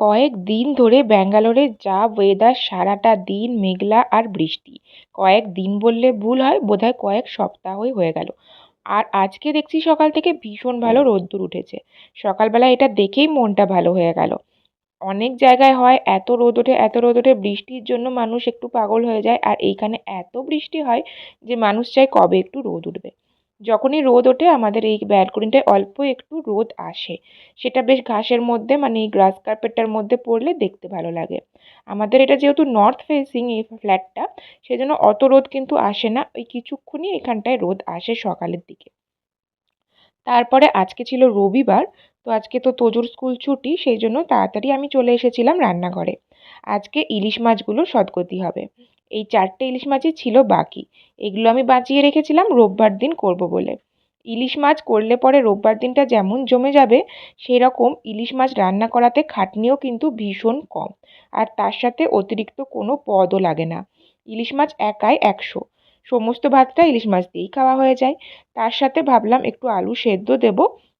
কয়েক দিন ধরে ব্যাঙ্গালোরে যা ওয়েদার সারাটা দিন মেঘলা আর বৃষ্টি। কয়েক দিন বললে ভুল হয়, বোধহয় কয়েক সপ্তাহই হয়ে গেল। আর আজকে দেখছি সকাল থেকে ভীষণ ভালো রোদ্দুর উঠেছে। সকালবেলা এটা দেখেই মনটা ভালো হয়ে গেল। অনেক জায়গায় হয়, এত রোদ ওঠে, এত রোদ ওঠে, বৃষ্টির জন্য মানুষ একটু পাগল হয়ে যায়। আর এইখানে এত বৃষ্টি হয় যে মানুষ চায় কবে একটু রোদ উঠবে। যখনই রোদ ওঠে, আমাদের এই ব্যালকনিটায় অল্প একটু রোদ আসে। সেটা বেশ ঘাসের মধ্যে মানে এই গ্রাস কার্পেটটার মধ্যে পড়লে দেখতে ভালো লাগে। আমাদের এটা যেহেতু নর্থ ফেসিং এই ফ্ল্যাটটা সেজন্য অত রোদ কিন্তু আসে না। ওই কিছুক্ষণই এখানটায় রোদ আসে সকালের দিকে। তারপরে আজকে ছিল রবিবার, তো আজকে তো তোজোর স্কুল ছুটি, সেই জন্য তাড়াতাড়ি আমি চলে এসেছিলাম রান্নাঘরে। আজকে ইলিশ মাছগুলো সদগতি হবে। এই চারটে ইলিশ মাছই ছিল বাকি। এগুলো আমি বাঁচিয়ে রেখেছিলাম, রোববার দিন করব বলে। ইলিশ মাছ করলে পরে রোববার দিনটা যেমন জমে যাবে, সেরকম ইলিশ মাছ রান্না করাতে খাটনিও কিন্তু ভীষণ কম। আর তার সাথে অতিরিক্ত কোনো পদও লাগে না। ইলিশ মাছ একাই একশো। সমস্ত ভাতটা ইলিশ মাছ দিয়েই খাওয়া হয়ে যায়। তার সাথে ভাবলাম একটু আলু সেদ্ধ দেব,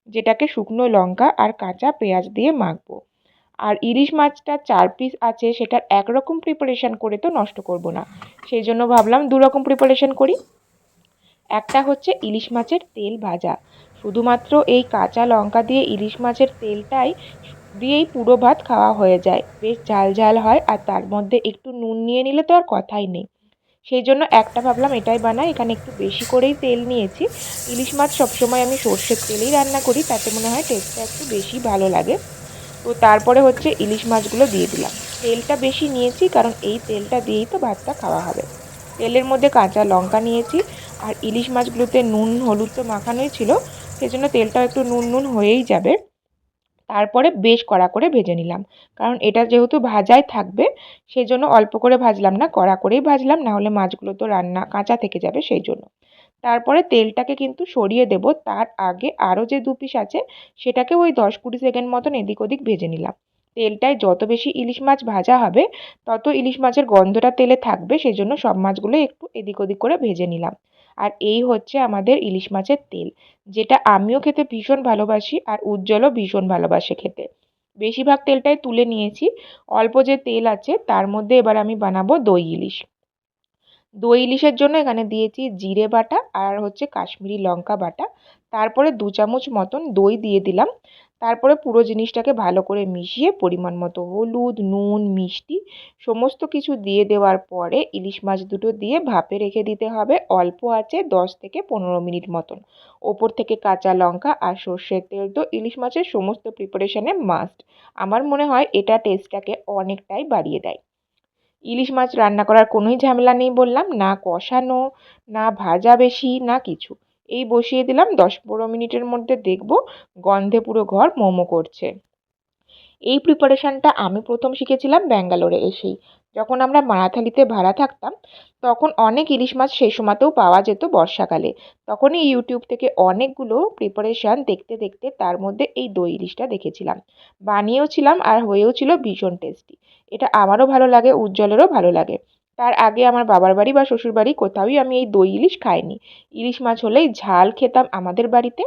যেটাকে শুকনো লঙ্কা আর কাঁচা পেঁয়াজ দিয়ে মাখবো। আর ইলিশ মাছটা চার পিস আছে, সেটার একরকম প্রিপারেশান করে তো নষ্ট করব না। সেই জন্য ভাবলাম দু রকম প্রিপারেশান করি। একটা হচ্ছে ইলিশ মাছের তেল ভাজা। শুধুমাত্র এই কাঁচা লঙ্কা দিয়ে ইলিশ মাছের তেলটাই দিয়েই পুরো ভাত খাওয়া হয়ে যায়। বেশ ঝাল ঝাল হয় আর তার মধ্যে একটু নুন নিয়ে নিলে তো আর কথাই নেই। সেই জন্য একটা ভাবলাম এটাই বানাই, এখানে একটু বেশি করেই তেল নিয়েছি। ইলিশ মাছ সবসময় আমি সর্ষের তেলেই রান্না করি, তাতে মনে হয় টেস্টটা একটু বেশি ভালো লাগে। তো তারপরে হচ্ছে ইলিশ মাছগুলো দিয়ে দিলাম। তেলটা বেশি নিয়েছি কারণ এই তেলটা দিয়েই তো ভাতটা খাওয়া হবে। তেলের মধ্যে কাঁচা লঙ্কা নিয়েছি আর ইলিশ মাছগুলোতে নুন, হলুদ তো মাখানোই ছিল, সেজন্য তেলটাও একটু নুন নুন হয়েই যাবে। তারপরে বেশ কড়া করে ভেজে নিলাম, কারণ এটা যেহেতু ভাজাই থাকবে, সেজন্য অল্প করে ভাজলাম না, কড়া করেই ভাজলাম, নাহলে মাছগুলো তো রান্না কাঁচা থেকে যাবে সেই জন্য। তারপরে তেলটাকে কিন্তু সরিয়ে দেব। তার আগে আরও যে দু পিস আছে, সেটাকে ওই দশ কুড়ি সেকেন্ড মতন এদিক ওদিক ভেজে নিলাম। তেলটায় যত বেশি ইলিশ মাছ ভাজা হবে, তত ইলিশ মাছের গন্ধটা তেলে থাকবে সেই জন্য সব মাছগুলো একটু এদিক ওদিক করে ভেজে নিলাম। আর এই হচ্ছে আমাদের ইলিশ মাছের তেল, যেটা আমিও খেতে ভীষণ ভালোবাসি আর উজ্জ্বলও ভীষণ ভালোবাসে খেতে। বেশিরভাগ তেলটাই তুলে নিয়েছি। অল্প যে তেল আছে, তার মধ্যে এবার আমি বানাবো দই ইলিশ। দই ইলিশের জন্য এখানে দিয়েছি জিরে বাটা আর হচ্ছে কাশ্মীরি লঙ্কা বাটা। তারপরে দু চামচ মতন দই দিয়ে দিলাম। তারপরে পুরো জিনিসটাকে ভালো করে মিশিয়ে পরিমাণ মতো হলুদ, নুন, মিষ্টি সমস্ত কিছু দিয়ে দেওয়ার পরে ইলিশ মাছ দুটো দিয়ে ভাপে রেখে দিতে হবে। অল্প আছে দশ থেকে পনেরো মিনিট মতন। ওপর থেকে কাঁচা লঙ্কা আর সর্ষের তেল তো ইলিশ মাছের সমস্ত প্রিপারেশানে মাস্ট আমার মনে হয় এটা টেস্টটাকে অনেকটাই বাড়িয়ে দেয়। ইলিশ মাছ রান্না করার কোনোই ঝামেলা নেই বললাম, না কষানো, না ভাজা বেশি, না কিছু। এই বসিয়ে দিলাম, দশ পনেরো মিনিটের মধ্যে দেখব, গন্ধে পুরো ঘর মোমো করছে। এই প্রিপারেশানটা আমি প্রথম শিখেছিলাম ব্যাঙ্গালোরে এসেই। যখন আমরা মারাথালিতে ভাড়া থাকতাম, তখন অনেক ইলিশ মাছ সেই সময়তেও পাওয়া যেত বর্ষাকালে। তখনই ইউটিউব থেকে অনেকগুলো প্রিপারেশান দেখতে দেখতে তার মধ্যে এই দই ইলিশটা দেখেছিলাম। বানিয়েওছিলাম আর হয়েও ছিল ভীষণ টেস্টি এটা আমারও ভালো লাগে, উজ্জ্বলেরও ভালো লাগে। তার আগে আমার বাবার বাড়ি বা শ্বশুর বাড়ি কোথাওই আমি এই দই ইলিশ খাইনি। ইলিশ মাছ হলেই ঝাল খেতাম আমাদের বাড়িতে।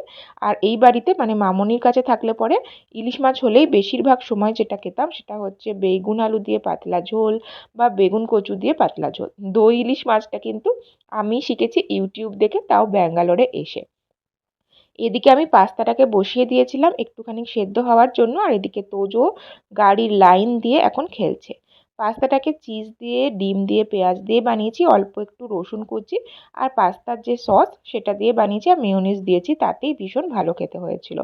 আর এই বাড়িতে মানে মামনির কাছে থাকলে পরে ইলিশ মাছ হলেই বেশিরভাগ সময় যেটা খেতাম সেটা হচ্ছে বেগুন, আলু দিয়ে পাতলা ঝোল বা বেগুন কচু দিয়ে পাতলা ঝোল। দই ইলিশ মাছটা কিন্তু আমি শিখেছি ইউটিউব দেখে, তাও ব্যাঙ্গালোরে এসে। এদিকে আমি পাস্তাটাকে বসিয়ে দিয়েছিলাম একটুখানি সেদ্ধ হওয়ার জন্য, আর এদিকে তোজো গাড়ির লাইন দিয়ে এখন খেলছে। পাস্তাটাকে চিজ দিয়ে, ডিম দিয়ে, পেঁয়াজ দিয়ে বানিয়েছি। অল্প একটু রসুন কুচি আর পাস্তার যে সস সেটা দিয়ে বানিয়েছি আর মেয়োনিজ দিয়েছি, তাতেই ভীষণ ভালো খেতে হয়েছিল।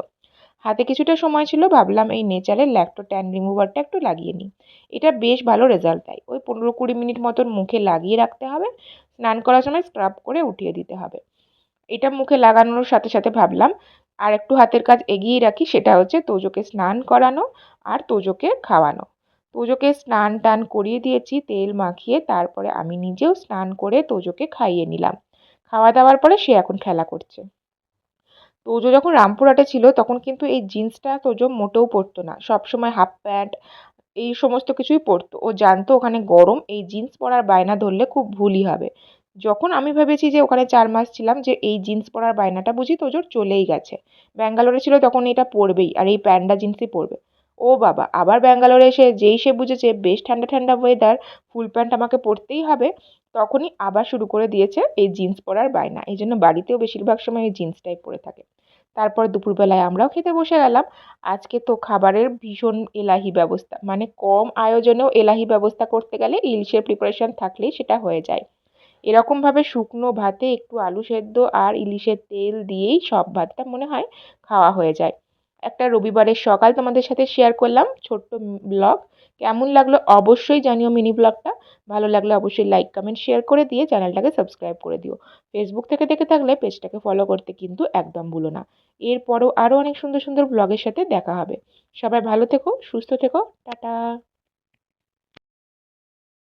হাতে কিছুটা সময় ছিল, ভাবলাম এই নেচারের ল্যাক্টো ট্যান রিমুভারটা একটু লাগিয়ে নিই। এটা বেশ ভালো রেজাল্ট দেয়। ওই পনেরো কুড়ি মিনিট মতন মুখে লাগিয়ে রাখতে হবে। স্নান করার সময় স্ক্রাব করে উঠিয়ে দিতে হবে। এটা মুখে লাগানোর সাথে সাথে ভাবলাম আর একটু হাতের কাজ এগিয়ে রাখি, সেটা হচ্ছে তোজোকে স্নান করানো আর তোজোকে খাওয়ানো। তোজোকে স্নান টান করিয়ে দিয়েছি, তেল মাখিয়ে তারপরে আমি নিজেও স্নান করে তোজোকে খাইয়ে নিলাম। খাওয়া দাওয়ার পরে সে এখন খেলা করছে। তোজো যখন রামপুরহাটে ছিল, তখন কিন্তু এই জিন্সটা তোজো মোটেও পরতো না। সবসময় হাফ প্যান্ট, এই সমস্ত কিছুই পরতো। ও জানতো ওখানে গরম, এই জিন্স পরার বায়না ধরলে খুব ভুলই হবে। যখন আমি ভেবেছি যে ওখানে চার মাস ছিলাম যে এই জিন্স পরার বায়নাটা বুঝি তোজোর চলেই গেছে। ব্যাঙ্গালোরে ছিল তখন এটা পরবেই, আর এই প্যান্ডা জিন্সই পরবে। ও বাবা, আবার ব্যাঙ্গালোরে এসে যেই সে বুঝেছে বেশ ঠান্ডা ঠান্ডা ওয়েদার ফুল প্যান্ট আমাকে পরতেই হবে, তখনই আবার শুরু করে দিয়েছে এই জিন্স পরার বায়না। এই জন্য বাড়িতেও বেশিরভাগ সময় এই জিন্সটাই পরে থাকে। তারপর দুপুরবেলায় আমরাও খেতে বসে গেলাম। আজকে তো খাবারের ভীষণ এলাহি ব্যবস্থা মানে কম আয়োজনেও এলাহি ব্যবস্থা করতে গেলে ইলিশের প্রিপারেশন থাকলেই সেটা হয়ে যায়। এরকমভাবে শুকনো ভাতে একটু আলু সেদ্ধ আর ইলিশের তেল দিয়েই সব ভাতটা মনে হয় খাওয়া হয়ে যায়। একটা রবিবারের সকাল তোমাদের সাথে শেয়ার করলাম, ছোট্ট ব্লগ কেমন লাগল অবশ্যই জানিও মিনি ব্লগটা ভালো লাগলে অবশ্যই লাইক কমেন্ট শেয়ার করে দিয়ে চ্যানেলটাকে সাবস্ক্রাইব করে দিও। ফেসবুক থেকে দেখে থাকলে পেজটাকে ফলো করতে কিন্তু একদম ভুলো না। এরপরও আরও অনেক সুন্দর সুন্দর ব্লগের সাথে দেখা হবে। সবাই ভালো থেকো, সুস্থ থেকো। টাটা।